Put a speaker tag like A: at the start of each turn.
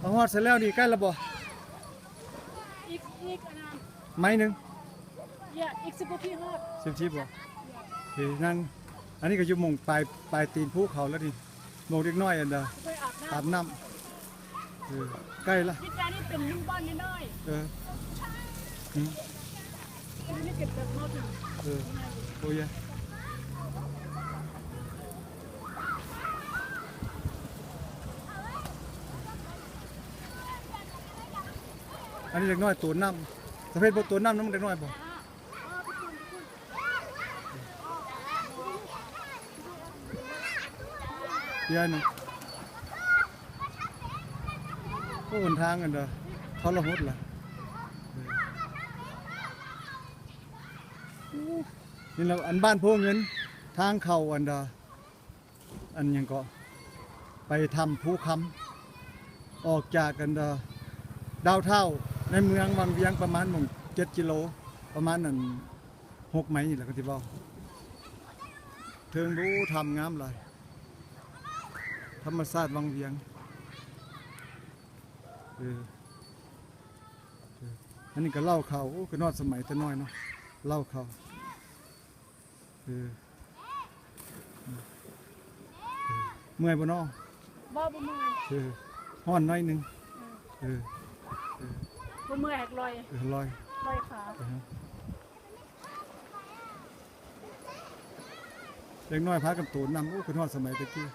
A: เอาฮอดเสร็จแล้วนี่ใกล้และบ่
B: อีกอีกอันนั้น
A: ไม้หนึง
B: อย่าอีกสิบนาทีฮอด
A: สิบชีพบ่โอเคนั่งอันนี้ก็อยู่หมองปลายปลายตีนภูเขาแล้วนี่หมองเล็กน้อยอันเด้อ
B: ไปอาบน้
A: อาบน้ำเออใกล้ละำ
B: นี่การนี่เป็นนุ่งบ้านน้อย
A: เอออืม
B: ๆอันนี้เก็บแบบนอกถึง
A: เออโอ้ย อันนี้เล็กน้อยตัวน้ำประเภทพวกตัวน้ำน้ำมันเล็กน้อยบ่เดี๋ยอะนึงก็หนทางกันเด้อทรหดล่ะนี่เราอันบ้านโพเงินทางเข้าอันดาอันยังก็ไปทำภูคำออกจากกันดาดาวเท่า ในเมืองวังเวียงประมาณหมงเจ็ดกิโล ประมาณนั้นหกไมล์นี่แหละก็ที่บอกเทิงรู้ทำงามเลยธรรมศาสตร์วังเวียงเออเอออันนี้ก็เล่าเขาโอ้ก็นอดสมัยแต่น้อยเนาะเล่าเขาเออเออเมื่อยบ่น้อ
B: บ่บ่เมื่อย
A: เออห้อนหน้อยหนึงเออ
B: บ่ เมื่อยหักลอย
A: เออลอย
B: ลอยขา
A: เออเล็กน้อยพากันตูนนำโอ้คือทอดสมัยตะกี้